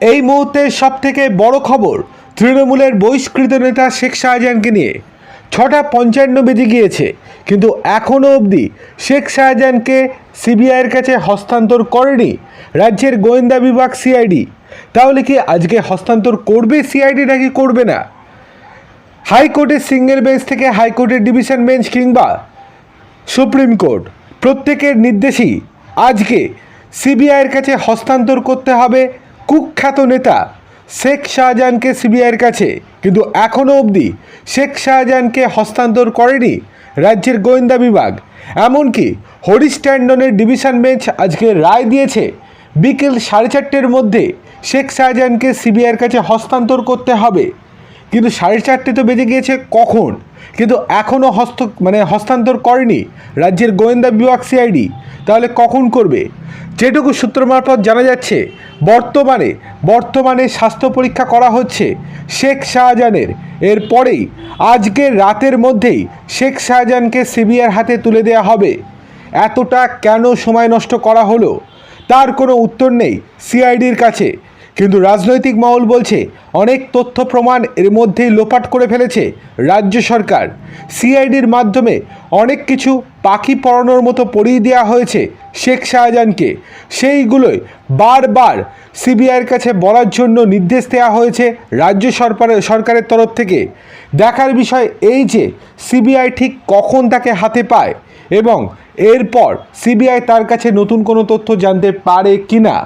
এই মুহূর্তের সব থেকে বড় খবর তৃণমূলের বহিষ্কৃত নেতা শেখ শাহজাহানকে নিয়ে। ছটা পঞ্চান্ন বেজে গিয়েছে, কিন্তু এখনও অবধি শেখ শাহজাহানকে সিবিআইয়ের কাছে হস্তান্তর করেনি রাজ্যের গোয়েন্দা বিভাগ সিআইডি। তাহলে কি আজকে হস্তান্তর করবে সিআইডি নাকি করবে না? হাইকোর্টের সিঙ্গেল বেঞ্চ থেকে হাইকোর্টের ডিভিশন বেঞ্চ কিংবা সুপ্রিম কোর্ট, প্রত্যেকের নির্দেশেই আজকে সিবিআইয়ের কাছে হস্তান্তর করতে হবে কুখ্যাত নেতা শেখ শাহজাহানকে সিবিআইয়ের কাছে, কিন্তু এখনও অবধি শেখ শাহজাহানকে হস্তান্তর করেনি রাজ্যের গোয়েন্দা বিভাগ। এমনকি হরিশ ট্যান্ডনের ডিভিশন বেঞ্চ আজকে রায় দিয়েছে, বিকেল সাড়ে চারটের মধ্যে শেখ শাহজাহানকে সিবিআইয়ের কাছে হস্তান্তর করতে হবে। কিন্তু সাড়ে চারটে তো বেজে গিয়েছে, কখন? কিন্তু এখনও হস্ত মানে হস্তান্তর করেনি রাজ্যের গোয়েন্দা বিভাগ সিআইডি তাহলে কখন করবে? যেটুকু সূত্র মারফত জানা যাচ্ছে, বর্তমানে বর্তমানে স্বাস্থ্য পরীক্ষা করা হচ্ছে শেখ শাহজাহানের। এরপরেই আজকে রাতের মধ্যেই শেখ শাহজাহানকে সিবিআইয়ের হাতে তুলে দেওয়া হবে। এতটা কেন সময় নষ্ট করা হলো? তার কোনো উত্তর নেই সিআইডির কাছে। কিন্তু রাজনৈতিক মহল বলছে, অনেক তথ্য প্রমাণ এর মধ্যেই লোপাট করে ফেলেছে রাজ্য সরকার। সিআইডির মাধ্যমে অনেক কিছু পাখি পড়ানোর মতো পড়িয়ে দেওয়া হয়েছে শেখ শাহজাহানকে। সেইগুলোই বারবার সিবিআইয়ের কাছে বলার জন্য নির্দেশ দেওয়া হয়েছে রাজ্য সরকারের সরকারের তরফ থেকে। দেখার বিষয় এই যে, সিবিআই ঠিক কখন তাকে হাতে পায় এবং এরপর সিবিআই তার কাছে নতুন কোনো তথ্য জানতে পারে কি না